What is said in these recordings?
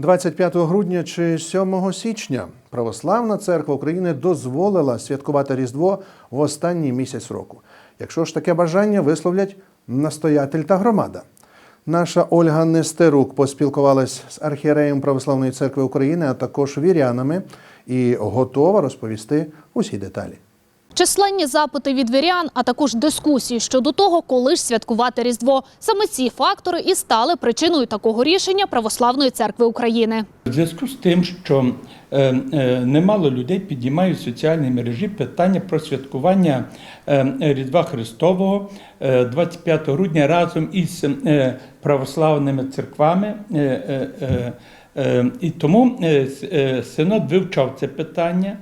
25 грудня чи 7 січня Православна церква України дозволила святкувати Різдво в останній місяць року. Якщо ж таке бажання висловлять настоятель та громада. Наша Ольга Нестерук поспілкувалась з архієреєм Православної церкви України, а також вірянами, і готова розповісти усі деталі. Численні запити від вірян, а також дискусії щодо того, коли ж святкувати Різдво. Саме ці фактори і стали причиною такого рішення Православної церкви України. В зв'язку з тим, що е, е, немало людей підіймають в соціальній мережі питання про святкування е, Різдва Христового е, 25 грудня разом із православними церквами. І тому Синод вивчав це питання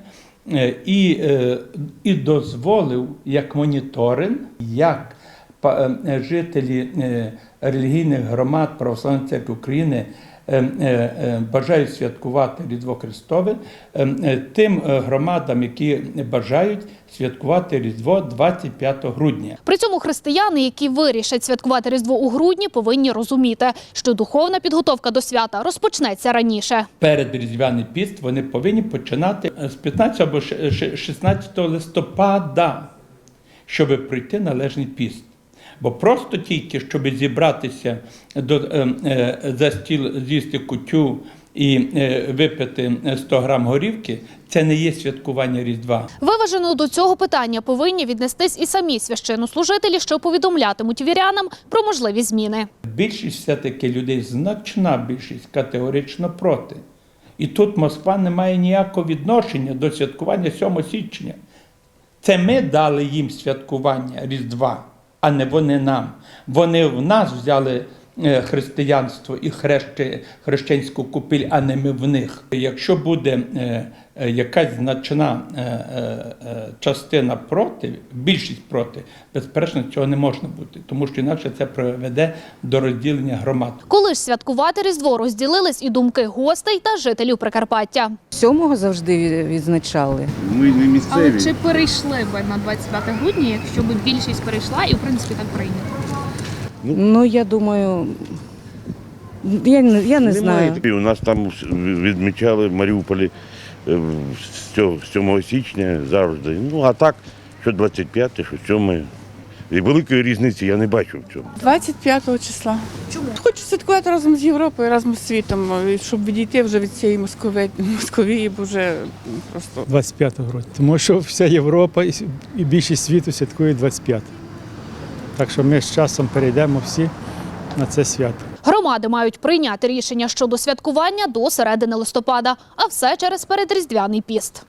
і, е, і дозволив як моніторинг, як е, жителі е, релігійних громад Православної церкви України е, е, е, бажають святкувати Різдво Христове, е, е, тим е, громадам, які бажають святкувати Різдво 25 грудня. При цьому християни, які вирішать святкувати Різдво у грудні, повинні розуміти, що духовна підготовка до свята розпочнеться раніше. Перед Різдвяний піст вони повинні починати з 15 або ш- ш- 16 листопада, щоб пройти належний піст. Бо просто тільки, щоб зібратися до, е, е, за стіл, з'їсти кутю і е, випити 100 грам горівки, це не є святкування Різдва. Виважено до цього питання повинні віднестись і самі священнослужителі, що повідомлятимуть вірянам про можливі зміни. Більшість все-таки людей, значна більшість категорично проти. І тут Москва не має ніякого відношення до святкування 7 січня. Це ми дали їм святкування Різдва, а не вони нам. Вони в нас взяли християнство і хрещенську купіль, а не ми в них. Якщо буде е, е, якась значна е, е, е, частина проти, більшість проти, безперечно, цього не можна бути, тому що інакше це приведе до розділення громад. Коли ж святкувати Різдво розділились і думки гостей та жителів Прикарпаття. Сьомого завжди відзначали. Ми не місцеві. Але чи перейшли ви на 25 грудня, якщо б більшість перейшла, і в принципі так прийнято? Ну я думаю, я, не- я не знаю. І У нас там відмічали в Маріуполі е, з цього- з 7 січня завжди. Ну а так, що 25, що 7. І великої різниці я не бачу в цьому. 25 числа. Чому? Хочу святкувати разом з Європою, разом з світом, і щоб відійти вже від цієї Москови... Московії, бо вже просто 25 грудня. Тому що вся Європа і с- і більшість світу святкує 25. Так що ми з часом перейдемо всі на це свято. Громади мають прийняти рішення щодо святкування до середини листопада, а все через передріздвяний піст.